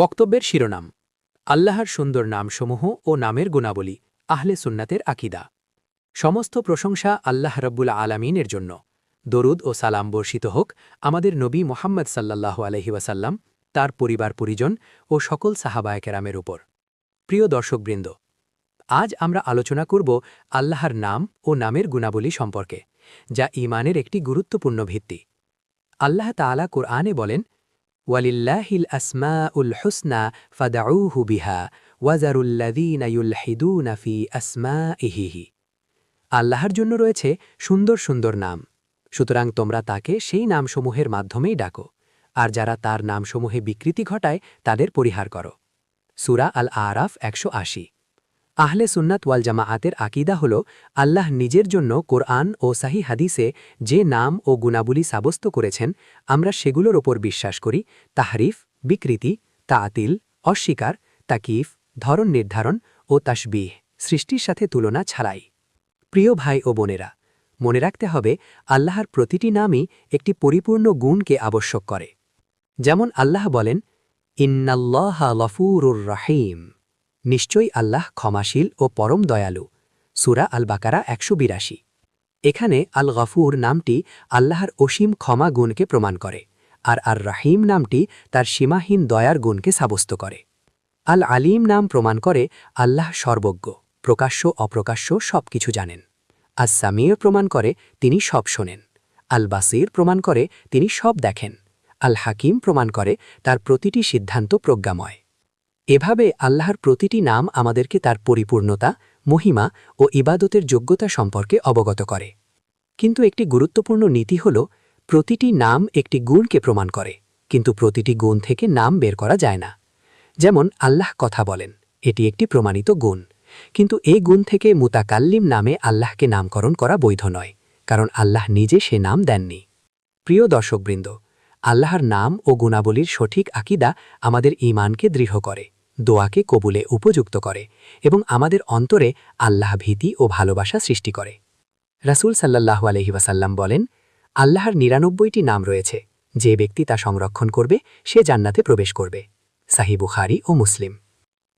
বক্তব্যের শিরোনাম, আল্লাহর সুন্দর নামসমূহ ও নামের গুণাবলী, আহলে সুন্নাতের আকিদা। সমস্ত প্রশংসা আল্লাহ রব্বুল আলামিনের জন্য। দরুদ ও সালাম বর্ষিত হোক আমাদের নবী মোহাম্মদ সাল্লাল্লাহু আলহি ওয়াসাল্লাম, তার পরিবার পরিজন ও সকল সাহাবায়কেরামের উপর। প্রিয় দর্শকবৃন্দ, আজ আমরা আলোচনা করব আল্লাহর নাম ও নামের গুণাবলী সম্পর্কে, যা ইমানের একটি গুরুত্বপূর্ণ ভিত্তি। আল্লাহ তাআলা কোরআনে বলেন ওয়ালিল্লাহিল আসমা উল হুসনা ফাদাউহু বিহা ওয়াজারুল্লাদিনা ইউলহিদুনা ফি আসমা ইহিহি আল্লাহর জন্য রয়েছে সুন্দর সুন্দর নাম। সুতরাং তোমরা তাকে সেই নামসমূহের মাধ্যমেই ডাকো। আর যারা তার নামসমূহে বিকৃতি ঘটায়, তাদের পরিহার করো। সুরা আল আরাফ একশো আশি। আহলে সুন্নাত ওয়াল জামাআতের আকিদা হল আল্লাহ নিজের জন্য কোরআন ও সাহি হাদিসে যে নাম ও গুণাবলী সাব্যস্ত করেছেন, আমরা সেগুলোর ওপর বিশ্বাস করি, তাহরিফ, বিকৃতি, তাতিল, অস্বীকার, তাকিফ, ধরন নির্ধারণ ও তাসবিহ সৃষ্টির সাথে তুলনা ছাড়াই। প্রিয় ভাই ও বোনেরা, মনে রাখতে হবে আল্লাহর প্রতিটি নামই একটি পরিপূর্ণ গুণকে আবশ্যক করে। যেমন আল্লাহ বলেন, ইন্নাল্লাহ লফুরুর রাহিম। নিশ্চয়ই আল্লাহ ক্ষমাশীল ও পরম দয়ালু। সুরা আল বাকারা একশো বিরাশি। এখানে আল গফুর নামটি আল্লাহর অসীম ক্ষমা গুণকে প্রমাণ করে, আর আর রাহিম নামটি তার সীমাহীন দয়ার গুণকে সাব্যস্ত করে। আল আলিম নাম প্রমাণ করে আল্লাহ সর্বজ্ঞ, প্রকাশ্য, অপ্রকাশ্য সব কিছু জানেন। আজ সামির প্রমাণ করে তিনি সব শোনেন। আল বাসির প্রমাণ করে তিনি সব দেখেন। আল হাকিম প্রমাণ করে তার প্রতিটি সিদ্ধান্ত প্রজ্ঞাময়। এভাবে আল্লাহর প্রতিটি নাম আমাদেরকে তার পরিপূর্ণতা, মহিমা ও ইবাদতের যোগ্যতা সম্পর্কে অবগত করে। কিন্তু একটি গুরুত্বপূর্ণ নীতি হল, প্রতিটি নাম একটি গুণকে প্রমাণ করে, কিন্তু প্রতিটি গুণ থেকে নাম বের করা যায় না। যেমন আল্লাহ কথা বলেন, এটি একটি প্রমাণিত গুণ। কিন্তু এই গুণ থেকে মুতাকাল্লিম নামে আল্লাহকে নামকরণ করা বৈধ নয়, কারণ আল্লাহ নিজে সে নাম দেননি। প্রিয় দর্শকবৃন্দ, আল্লাহর নাম ও গুণাবলীর সঠিক আকিদা আমাদের ঈমানকে দৃঢ় করে। দোয়াকে কবুলে উপযুক্ত করে এবং আমাদের অন্তরে আল্লাহ ভীতি ও ভালোবাসা সৃষ্টি করে। রাসুল সাল্লাহ আলহি ওয়াসাল্লাম বলেন, আল্লাহর নিরানব্বইটি নাম রয়েছে। যে ব্যক্তি তা সংরক্ষণ করবে, সে জান্নাতে প্রবেশ করবে। সাহি বুখারি ও মুসলিম।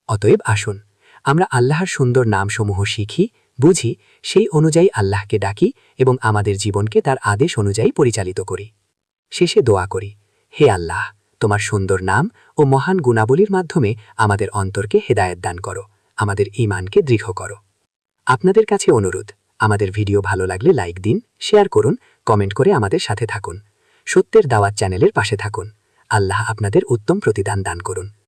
অতএব আসুন, আমরা আল্লাহর সুন্দর নামসমূহ শিখি, বুঝি, সেই অনুযায়ী আল্লাহকে ডাকি এবং আমাদের জীবনকে তার আদেশ অনুযায়ী পরিচালিত করি। শেষে দোয়া করি, হে আল্লাহ তোমার সুন্দর নাম ও মহান গুণাবলীর মাধ্যমে আমাদের অন্তরকে হেদায়ত দান করো, আমাদের ইমানকে দৃঢ় করো। আপনাদের কাছে অনুরোধ, আমাদের ভিডিও ভালো লাগলে লাইক দিন, শেয়ার করুন, কমেন্ট করে আমাদের সাথে থাকুন। সত্যের দাওয়াত চ্যানেলের পাশে থাকুন। আল্লাহ আপনাদের উত্তম প্রতিদান দান করুন।